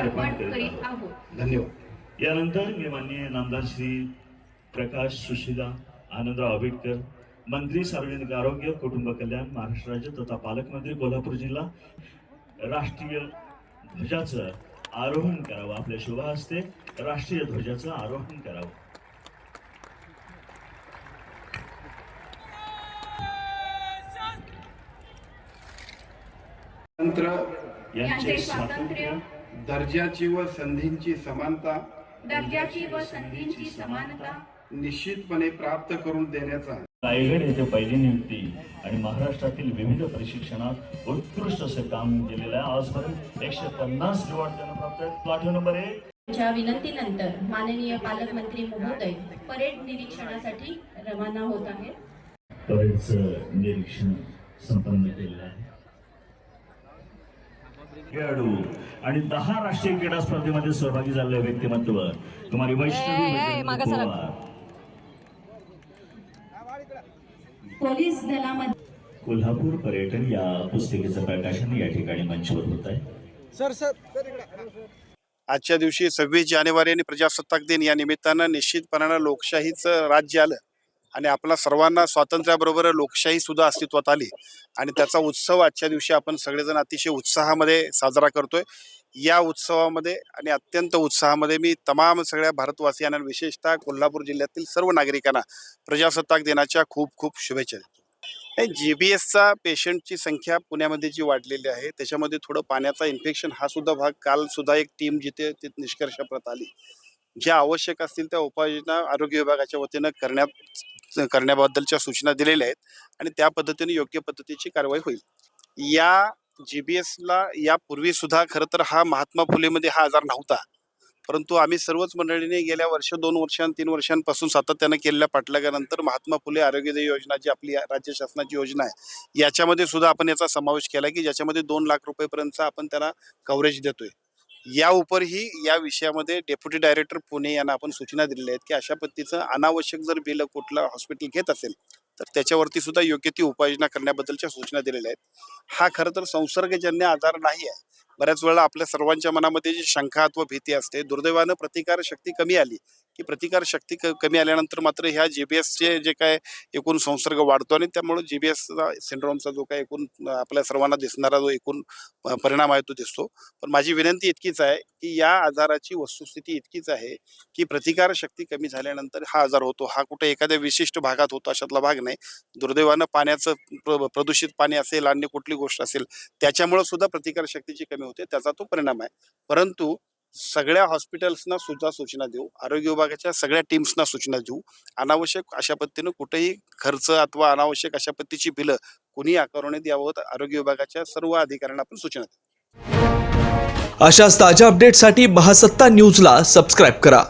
अर्पण करीत आहोत. धन्यवाद. यानंतर मी माननीय नामदार श्री प्रकाश सुशिला आनंदराव आंबेडकर मंत्री सार्वजनिक आरोग्य कुटुंब कल्याण महाराष्ट्र राज्य तथा पालकमंत्री कोल्हापूर जिल्हा राष्ट्रीय ध्वजाचं आरोहण करावं. आपल्या शुभ हस्ते राष्ट्रीय ध्वजाचं आरोहण करावं. यांचे स्वातंत्र्य दर्जाची व संधींची समानता दर्जाची व संधींची समानता निश्चितपणे प्राप्त करून देण्याचा रायगड येथे पहिली नियुक्ती आणि महाराष्ट्रातील विविध प्रशिक्षणात उत्कृष्ट असे काम केलेलं आहे. आजपर्यंत एकशे पन्नास रिवॉर्ड त्यांना प्राप्त आहेत. प्लॉट नंबर एक. च्या विनंतीनंतर माननीय पालकमंत्री महोदय परेड निरीक्षणासाठी रवाना होत आहेत. परेडचं निरीक्षण संपन्न केलेलं आहे. खेळाडू आणि दहा राष्ट्रीय क्रीडा स्पर्धेमध्ये सहभागी झालेले व्यक्तिमत्व. कुमारी वैष्णवी पोलीस दलामध्ये कोल्हापूर पर्यटन या पुस्तिकेचं प्रकाशन या ठिकाणी मंचवर होत आहे. आजच्या दिवशी सव्वीस जानेवारी आणि प्रजासत्ताक दिन या निमित्तानं निश्चितपणानं लोकशाहीचं राज्य आलं. आणि आपला सर्वांना स्वातंत्र्याबरोबर लोकशाही सुद्धा अस्तित्वात आली. आणि त्याचा उत्सव आजच्या दिवशी आपण सगळेजण अतिशय उत्साहामध्ये साजरा करतोय. या उत्सवामध्ये आणि अत्यंत उत्साहामध्ये मी तमाम सगळ्या भारतवासियांना विशेषतः कोल्हापूर जिल्ह्यातील सर्व नागरिकांना प्रजासत्ताक दिनाच्या खूप खूप शुभेच्छा देतो. जी बी एसचा पेशंटची संख्या पुण्यामध्ये जी वाढलेली आहे त्याच्यामध्ये थोडं पाण्याचा इन्फेक्शन हा सुद्धा भाग काल सुद्धा एक टीम जिथे तिथे निष्कर्षाप्रत आली. ज्या आवश्यक असतील त्या उपाययोजना आरोग्य विभागाच्या वतीनं करण्यात करण्याबद्दलच्या सूचना दिलेल्या आहेत आणि त्या पद्धतीने योग्य पद्धतीची कारवाई होईल. या जी बी एसला यापूर्वी सुद्धा खरं तर हा महात्मा फुलेमध्ये हा आजार नव्हता. परंतु आम्ही सर्वच मंडळीने गेल्या वर्ष दोन वर्षां तीन वर्षांपासून सातत्यानं केलेल्या पाठलागानंतर महात्मा फुले आरोग्यदायी योजना जी आपली राज्य शासनाची योजना आहे याच्यामध्ये सुद्धा आपण याचा समावेश केला की ज्याच्यामध्ये दोन लाख रुपयेपर्यंतचा आपण त्याला कव्हरेज देतोय. या उपरही या विषयामध्ये डेप्युटी डायरेक्टर पुणे यांना आपण सूचना दिलेल्या आहेत की अशा पद्धतीचं अनावश्यक जर बिल कुठलं हॉस्पिटल घेत असेल तर त्याच्यावरती सुद्धा योग्य ती उपाययोजना करण्याबद्दलच्या सूचना दिलेल्या आहेत. हा खरं तर संसर्गजन्य आजार नाही आहे. बऱ्याच वेळा आपल्या सर्वांच्या मनामध्ये जी शंका अथवा भीती असते दुर्दैवानं प्रतिकार शक्ती कमी आली की प्रतिकार शक्ती क कमी आल्यानंतर मात्र ह्या जी बी एसचे जे काय एकूण संसर्ग वाढतो आणि त्यामुळे जी बी एसचा सिंड्रोमचा जो काय एकूण आपल्या सर्वांना दिसणारा जो एकूण परिणाम आहे तो दिसतो. पण माझी विनंती इतकीच आहे की या आजाराची वस्तुस्थिती इतकीच आहे की प्रतिकार शक्ती कमी झाल्यानंतर हा आजार होतो. हा कुठे एखाद्या विशिष्ट भागात होतो अशातला भाग नाही. दुर्दैवानं पाण्याचं प्र- प्रदूषित पाणी असेल अन्य कुठली गोष्ट असेल त्याच्यामुळे सुद्धा प्रतिकार शक्तीची कमी होते. त्याचा तो परिणाम आहे. परंतु सगळ्या हॉस्पिटल्सना सुद्धा सूचना देऊ. आरोग्य विभागाच्या सगळ्या टीम्सना सूचना देऊ. अनावश्यक अशा पद्धतीनं कुठेही खर्च अथवा अनावश्यक अशा पद्धतीची बिलं कुणी आकारण्यात याबाबत आरोग्य विभागाच्या सर्व अधिकाऱ्यांना आपण सूचना देऊ. अशाच ताज्या अपडेटसाठी महासत्ता न्यूजला सबस्क्राईब करा.